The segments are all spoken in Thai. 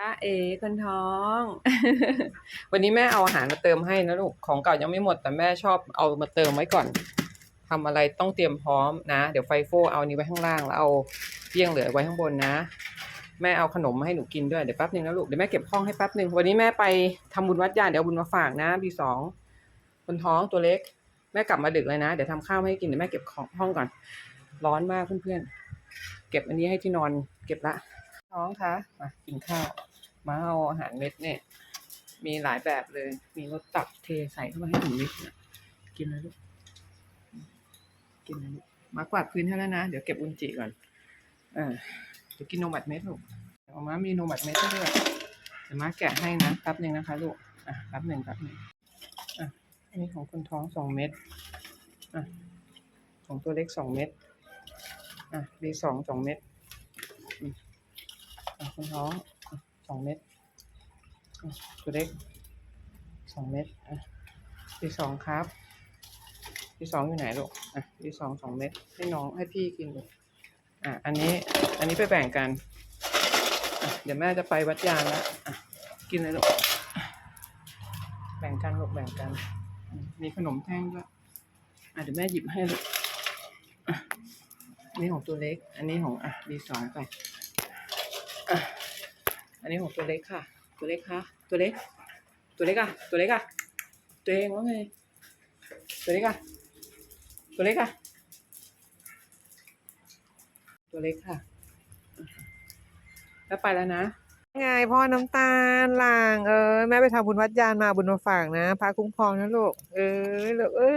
จ้าเอคนท้อง วันนี้แม่เอาอาหารมาเติมให้นะลูก ของเก่ายังไม่หมดแต่แม่ชอบเอามาเติมไว้ก่อนทำอะไรต้องเตรียมพร้อมนะ เดี๋ยวไฟโฟเอานี้ไว้ข้างล่างแล้วเอาเปี้ยงเหลือไว้ข้างบนนะ แม่เอาขนมมาให้หนูกินด้วย เดี๋ยวแป๊บนึงนะลูก เดี๋ยวแม่เก็บห้องให้แป๊บนึง วันนี้แม่ไปทำบุญวัดยานเดี๋ยวบุญมาฝากนะบีสองคนท้องตัวเล็ก แม่กลับมาดึกเลยนะ เดี๋ยวทำข้าวให้กิน เดี๋ยวแม่เก็บของห้องก่อน ร้อนมากเพื่อนๆ เก็บอันนี้ให้ที่นอน เก็บละ น้องคะมากินข้าว มาเอาอาหารเม็ดเนี่ย มีหลายแบบเลย มีรสตับเทใส่เข้ามาให้หนูนิดนกินเลยลูกกินเลยลูกมากวาดพื้นให้แล้วนะ เดี๋ยวเก็บอุนจิก่อน เอ่าเดี๋ยวกินนมัดเม็ดลูกเอามามีนมัดเม็ดด้วยเดี๋ยวมาแกะให้นะแป๊บหนึ่งนะคะลูกอะแป๊บหนึ่งแป๊บหนึ่งอะอันนี้ของคนท้องสองเม็ดอะของตัวเล็กสองเม็ดอะมีสองสองเม็ดอะคนท้อง อะสองเม็ดตัวเล็กสองเม็ดอะมีสองครับมีสองอยู่ไหนลูกอะมีสองสองเม็ดให้น้องให้พี่กินลูกอะอันนี้อันนี้ไปแบ่งกันอะเดี๋ยวแม่จะไปวัดยานแล้วอะกินเลยลูกแบ่งกันลูกแบ่งกัน มีขนมแท่งด้วยอะเดี๋ยวแม่หยิบให้ลูกอันนี้ของตัวเล็ก อันนี้ของอะดีสองไปอะ อันนี้ของตัวเล็กค่ะ ตัวเล็กค่ะ ตัวเล็ก ตัวเล็กอะตัวเล็กอะตัวเองว่าไง ตัวเล็กอะตัวเล็กอะตัวเล็กค่ะ แล้วไปแล้วนะไงพ่อน้ำตาลหลางเออแม่ไปทำบุญวัดยานมาบุญมาฝากนะพระคุ้มครองนะลูกเออลูกเอ้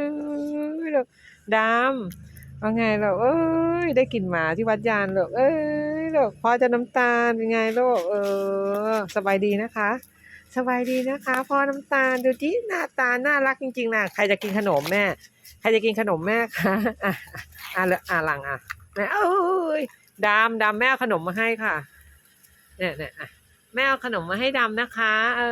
ยลูกดำ ว่าไงลูกเอ้ยได้กลิ่นหมาที่วัดยานลูกเอ้ยลูกพ่อจะน้ำตาลเป็นไงลูกเออ สบายดีนะคะ สบายดีนะคะพ่อน้ำตาลดูที่หน้าตาน่ารักจริงๆนะใครจะกินขนมแม่ ใครจะกินขนมแม่คะอะอะอะอะหลังอะแม่เอ้ยดำดำแม่ขนมมาให้ค่ะเนี่ยเนี่ยอะแม่เอาขนมมาให้ดำนะคะ เอ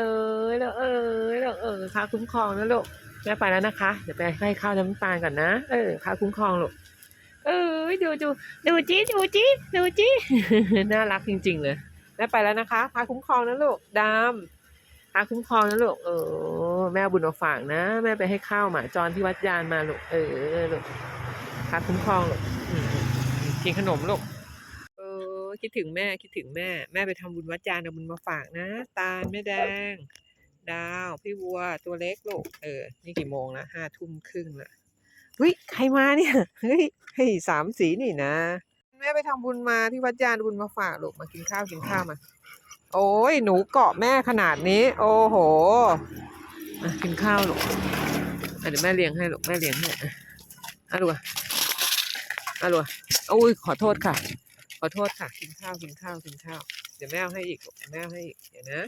อแล้วเออแล้วเออค่าคุ้มครองนะลูกแม่ไปแล้วนะคะ เดี๋ยวไปให้ข้าวน้ำตาลก่อนนะ เออค่าคุ้มครองลูก เออดูดูดูจีดูจีดูจีน่ารักจริง ๆ เลยแม่ไปแล้วนะคะค่าคุ้มครองนะลูกดำค่าคุ้มครองนะลูกเออแม่บุญมาฝากนะ แม่ไปให้ข้าวหมาจรที่วัดยานมาลูกเออลูกค่าคุ้มครองลูกกินขนมลูกเออคิดถึงแม่คิดถึงแม่ แม่ไปทำบุญวัดจานเอาบุญมาฝากนะ ตาลแม่แดง ดาว พี่วัวตัวเล็กลูกเออ นี่กี่โมงแล้วห้าทุ่มครึ่งละ เฮ้ยใครมาเนี่ยเฮ้ยเฮ้ยสามสีนี่นะ แม่ไปทำบุญมาที่วัดยานบุญมาฝากลูกมากินข้าวกินข้าวมา โอ้ยหนูเกาะแม่ขนาดนี้ โอ้โหกินข้าวลูกเดี๋ยวแม่เลี้ยงให้ลูกแม่เลี้ยงให้อะลูกอะอะลูกโอ้ยขอโทษค่ะ ขอโทษค่ะ กินข้าวกินข้าวกินข้าวเดี๋ยวแม่เอาให้อีกแม่เอาให้อีกเดี๋ยวนะ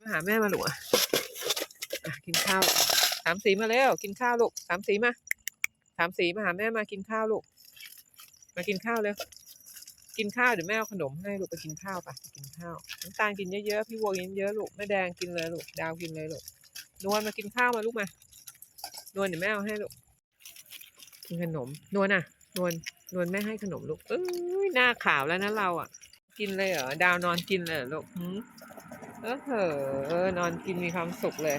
มาหาแม่มาลูกอะอะกินข้าวสามสีมาแล้วกินข้าวลูกสามสีมา สามสีมาหาแม่มากินข้าวลูก มากินข้าวเร็วกินข้าวเดี๋ยวแม่เอาขนมให้ลูกไปกินข้าวปไปกินข้าวน้ำตาลกินเยอะๆพี่วัวกินเยอะลูกแม่แดงกินเลยลูกดาวกินเลยลูกนวลมากินข้าวมาลูกมานวลเดี๋ยวแม่เอาให้ลูกกินขนมนวลอะนวลนวลแม่ให้ขนมลูกเอ้ยหน้าขาวแล้วนะเราอะ กินเลยเหรอดาวนอนกินเลยลูกหืม เออเหอะนอนกินมีความสุขเลย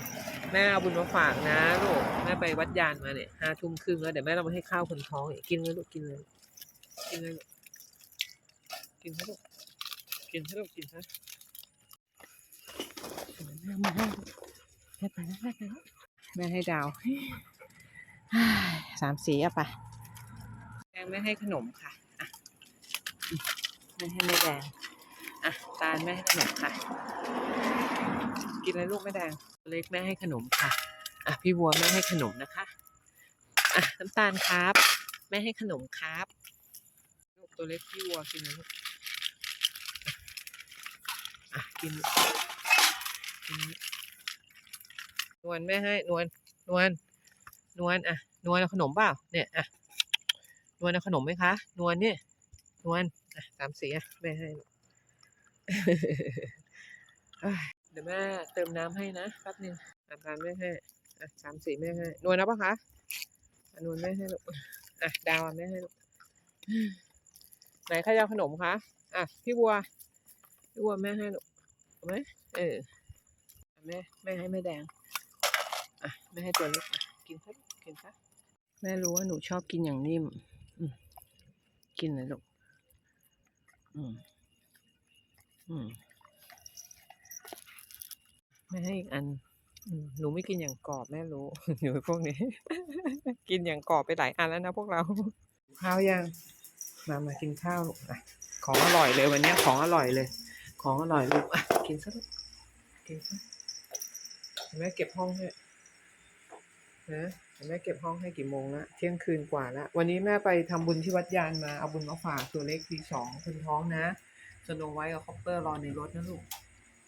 แม่เอาบุญมาฝากนะลูกแม่ไปวัดยานมาเนี่ยห้าทุ่มครึ่งแล้วเดี๋ยวแม่เรามาให้ข้าวคนท้องอีกกินเลยลูกกินเลยกินเลยลูกกินให้ลูกกินให้ลูกกินฮะแม่มาให้ลูกแม่ไปแล้วแม่ไปแล้วแม่ให้ดาวฮ่าสามสีอะไปแดงไม่ให้ขนมค่ะอะอืมไม่ให้แม่แดงอะตาลแม่ให้ขนมค่ะ กินเลยลูกแม่แดงเล็กแม่ให้ขนมค่ะ อะพี่วัวแม่ให้ขนมนะคะ อะน้ำตาลครับ แม่ให้ขนมครับลูกตัวเล็กพี่วัวกินเลยลูกอะกินกินนวลแม่ให้นวลนวลนวลอะนวลเอาขนมเปล่าเนี่ยอะนวลเอาขนมไหมคะนวลเนี่ยนวลอะสามสีอะแม่ให้ ดี๋ยวแม่เติมน้ำให้นะแป๊บนึงอะตาลแม่ให้อะสามสี่แม่ให้นวลนะปะคะอนวลแม่ให้ลูกอะดาวแม่ให้ลูกไหนใครจะเอาขนมคะอะพี่บัวพี่บัวแม่ให้ลูกเอาไหมเออแม่แม่ให้แม่แดงอะแม่ให้ตัวล็กอะกินซะกกินซะแม่รู้ว่าหนูชอบกินอย่างนิ่มอืมกินเลยลูกอืมอืม แม่ให้อีกอันหนูไม่กินอย่างกรอบแม่รู้อยู่พวกนี้ กินอย่างกรอบไปหลายอันแล้วนะพวกเรา ข้าวยังมามากินข้าวลูกอะของอร่อยเลยวันนี้ของอร่อยเลย ของอร่อยลูกอะกินซะลูกกินซะแม่เก็บห้องให้นะแม่เก็บห้องให้กี่โมงละเที่ยงคืนกว่าและวันนี้แม่ไปทำบุญที่วัดยานมาเอาบุญมาฝากตัวเล็กทีสองคนท้องนะสโนไว้กับคอปเปอร์รอในรถนะลูก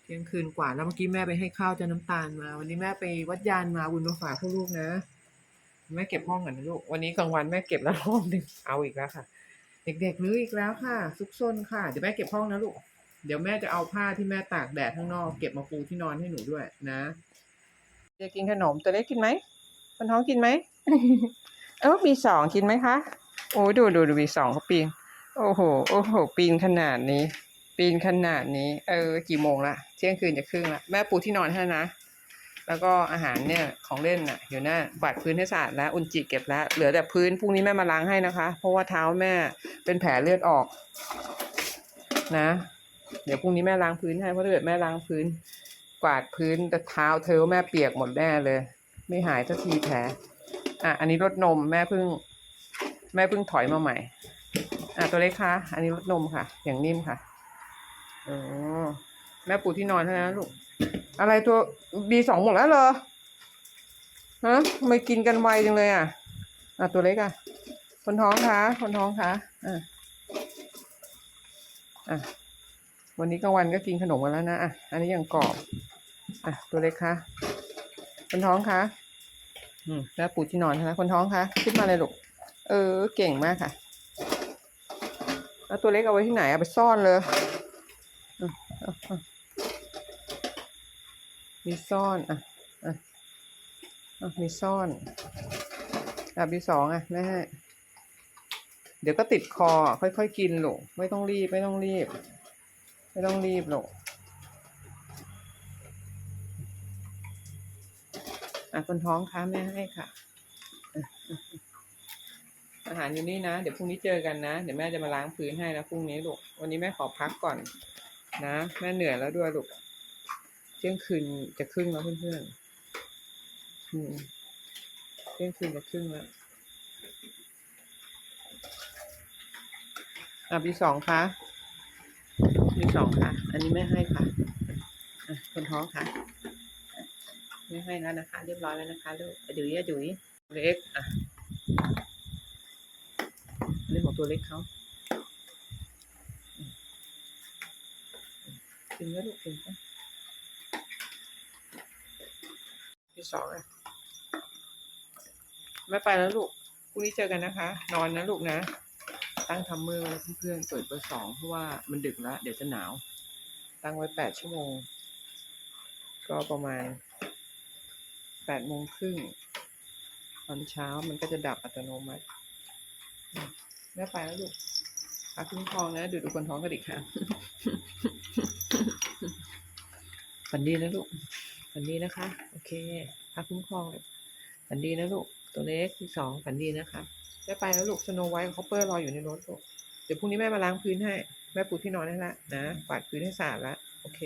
ที่ยงคืนกว่าแล้วเมื่อกี้แม่ไปให้ข้าวเจ้าน้ำตาลมา วันนี้แม่ไปวัดยานมาเอาบุญมาฝากพวกลูกนะ แม่เก็บห้องก่อนนะลูก วันนี้กลางวันแม่เก็บแล้วรอบหนึ่งเอาอีกแล้วค่ะ เด็กๆรื้ออีกแล้วค่ะ ซุกซนค่ะ เดี๋ยวแม่เก็บห้องนะลูก เดี๋ยวแม่จะเอาผ้าที่แม่ตากแดดข้างนอกเก็บมาปูที่นอนให้หนูด้วยนะจะกินขนมตัวเล็กกินไหมคนท้องกินไหมเออมีสองกินไหมคะ โอ้ดูดูดูมีสองเขาปีน โอ้โห โอ้โห ปีนขนาดนี้ ปีนขนาดนี้ เออ กี่โมงละเที่ยงคืนจะครึ่งละแม่ปูที่นอนให้นะ แล้วก็อาหารเนี่ยของเล่นน่ะ อยู่หน้าบัดพื้นให้สะอาดแล้วอุนจิเก็บแล้ว เหลือแต่พื้นพรุ่งนี้แม่มาล้างให้นะคะ เพราะว่าเท้าแม่เป็นแผลเลือดออก นะ เดี๋ยวพรุ่งนี้แม่ล้างพื้นให้เพราะถ้าเกิดแม่ล้างพื้น กวาดพื้นแต่เท้าเธอแม่เปียกหมดแน่เลย ไม่หายสักทีแผลอะอันนี้รดนมแม่เพิ่ง แม่เพิ่งถอยมาใหม่ อะตัวเล็กคะอันนี้รดนมค่ะ อย่างนิ่มค่ะ อ๋อแม่ปูที่นอนเท่านั้นนะลูก อะไรตัวบีสองหมดแล้วเหรอฮะทำไมกินกันไวจังเลยอะ อะตัวเล็กอะ คนท้องคะคนท้องคะอะอะวันนี้กลางวันก็กินขนมกันแล้วนะอะอันนี้ยังกรอบอะตัวเล็กคะคนท้องคะอืมแล้วปูที่นอนคะคนท้องคะขึ้นมาเลยลูกเออ เก่งมากค่ะ แล้วตัวเล็กเอาไว้ที่ไหนเอาไปซ่อนเลย อืมเอาเอามีซ่อนอะอะอะมีซ่อนอะบีสองอะแม่เดี๋ยวก็ติดคอค่อยๆกินลูกไม่ต้องรีบไม่ต้องรีบ ไม่ต้องรีบหรอกอะคนท้องคะแม่ให้ค่ะ อาหารอยู่นี่นะ เดี๋ยวพรุ่งนี้เจอกันนะ เดี๋ยวแม่จะมาล้างพื้นให้นะพรุ่งนี้ลูกวันนี้แม่ขอพักก่อน นะแม่เหนื่อยแล้วด้วยลูกเที่ยงคืนจะครึ่งแล้วเพื่อนๆอืมเที่ยงคืนจะครึ่งแล้วอะปีสองคะปีสองค่ะ อันนี้ไม่ให้ค่ะอะคนท้องค่ะ ไม่ให้แล้วนะคะ เรียบร้อยแล้วนะคะลูกอะดุยอะดุยเล็กอะเรื่องของตัวเล็กเขาอืม กินแล้วลูกกินซะที่สองอะไม่ไปแล้วลูกพรุ่งนี้เจอกันนะคะ นอนนะลูกนะ ตั้งทัมเมอเพื่อนๆเปิดเบอร์สองเพราะว่ามันดึกแล้ว เดี๋ยวจะหนาว ตั้งไว้แปดชั่วโมง ก็ประมาณแปดโมงครึ่งตอนเช้ามันก็จะดับอัตโนมัติอืมแม่ไปแล้วลูกพักคุ้มครองนะดูดูคนท้องกันอีกค่ะ ฝันดีนะลูก ฝันดีนะคะ โอเคพักคุ้มครองฝันดีนะลูก ตัวเล็กที่สองฝันดีนะคะแม่ไปแล้วลูกสโนไวท์คอปเปอร์รออยู่ในรถลูก เดี๋ยวพรุ่งนี้แม่มาล้างพื้นให้ แม่ปูที่นอนให้ละนะกวาดพื้นให้สะอาดละ โอเค